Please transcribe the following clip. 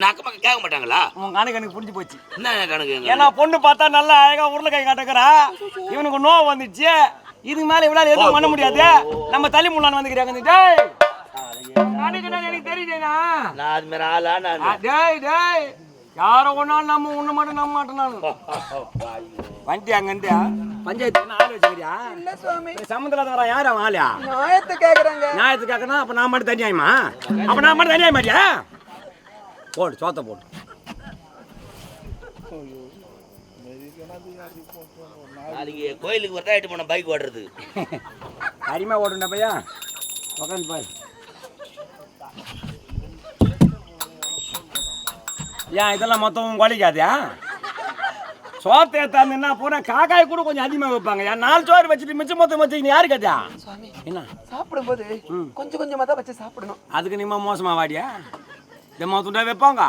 அக்கம் பக்கம் கேட்க மாட்டாங்களா? உன் கணக்கு எனக்கு புரிஞ்சு போச்சு. என்ன கணக்கு? ஏன்னா பொண்ணு பார்த்தா நல்லா அழகா உருளைக்காய் காட்டுக்கிறா இவனுக்கு நோவு வந்துச்சு. இதுக்கு மேல எதுவும் பண்ண முடியாது. நம்ம தள்ளி முள்ளான்னு வந்துக்கிறாங்க. டேய் கணக்கு என்னன்னு எனக்கு தெரியுதுண்ணா நான் அது மாதிரி ஆளா நான் டேய் டேய். யாரோ ஒன்னாலும் நம்ம ஒண்ணு மட்டும் நம்ப மாட்டோம் நான் வண்டி அங்கிருந்து பஞ்சாயத்து ஆள் வச்சுக்கிறியா? இல்ல சுவாமி. சம்மந்தத்தில் வர யார் அவன் ஆளியா நியாயத்தை கேக்குறாங்க. நியாயத்துக்கு கேட்கணும் அப்ப நான் மட்டும் தனியாயுமா? அப்ப நான் மட்டும் தனியாய மாட்டியா போடு சோத்த போடு. நாளைக்கு கோயிலுக்கு வரதா எட்டு போன பைக் ஓடுறது. அருமையா ஓடுண்டா பையா உட்காந்து பாரு. ஏன் இதெல்லாம் மொத்தம் குலைக்காதியா? சோத்தை ஏத்தாந்துன்னா பூரா காக்காய் கூட கொஞ்சம் அதிகமாக வைப்பாங்க. ஏன் நாலு சோறு வச்சுட்டு மிச்சம் மொத்தம் வச்சுக்கிட்டு யாரு சுவாமி என்ன? சாப்பிடும்போது கொஞ்சம் கொஞ்சமா தான் வச்சு சாப்பிடணும். அதுக்கு நீமா மோசமா வாடியா? இந்த மொத்தம் வைப்பாங்க